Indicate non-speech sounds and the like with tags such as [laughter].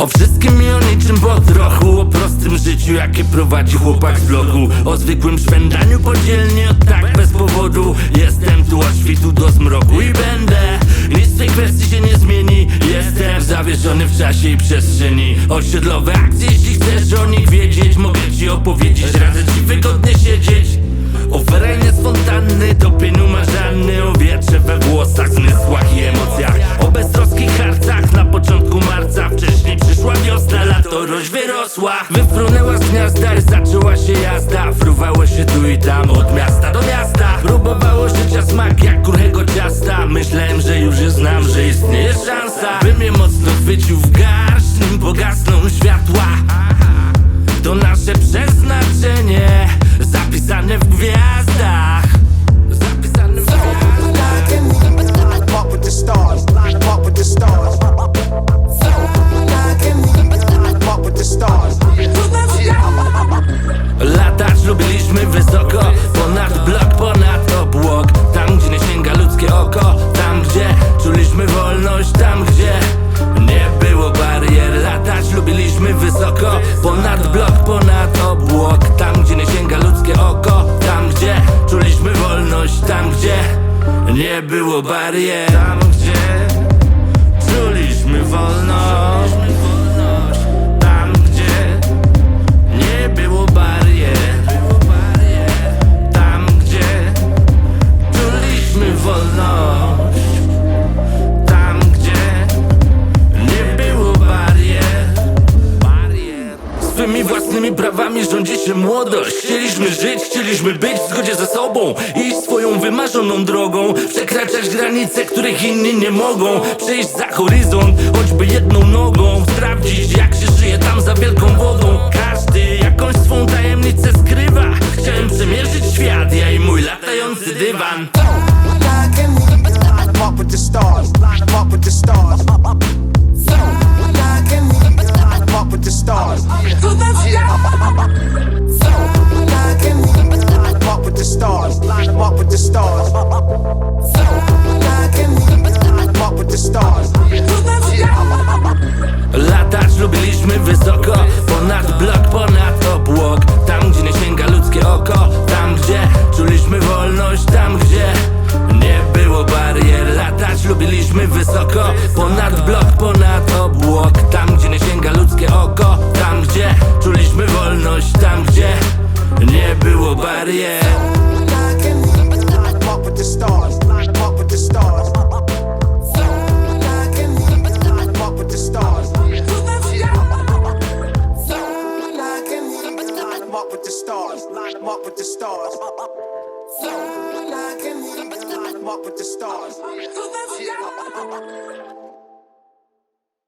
O wszystkim i o niczym po trochu O prostym życiu, jakie prowadzi chłopak z bloku. O zwykłym szwendaniu podzielnie, od tak bez powodu. Jestem tu od świtu do zmroku i będę. Nic w tej kwestii się nie zmieni. Jestem zawieszony w czasie i przestrzeni. Osiedlowe akcje, jeśli chcesz o nich wiedzieć Mogę ci opowiedzieć, radzę ci wygodnie siedzieć. O ferajnie z fontanny, do pieniu marzanny wyrosła. Wyfrunęła z gniazda zaczęła się jazda. Fruwało się tu i tam, od miasta do miasta. Próbowało życia smak jak kurchego ciasta. Myślałem, że już je znam, że istnieje szansa Bym je mocno chwycił w garść, nim pogasną światła. To nasze przeznaczenie Zapisane w gwiazdach było barier Tam Swymi własnymi prawami rządzi się młodość. Chcieliśmy żyć, chcieliśmy być w zgodzie ze sobą. Iść swoją wymarzoną drogą Przekraczać granice, których inni nie mogą. Przejść za horyzont, choćby jedną nogą. Sprawdzić jak się żyje tam za wielką wodą. Każdy jakąś swą tajemnicę skrywa. Chciałem przemierzyć świat, ja i mój latający dywan. Walk with the stars, walk with the stars. Wysoko Ponad blok, ponad obłok Tam gdzie nie sięga ludzkie oko Tam gdzie czuliśmy wolność Tam gdzie nie było barier Walk with the stars, Walk with the stars. [laughs]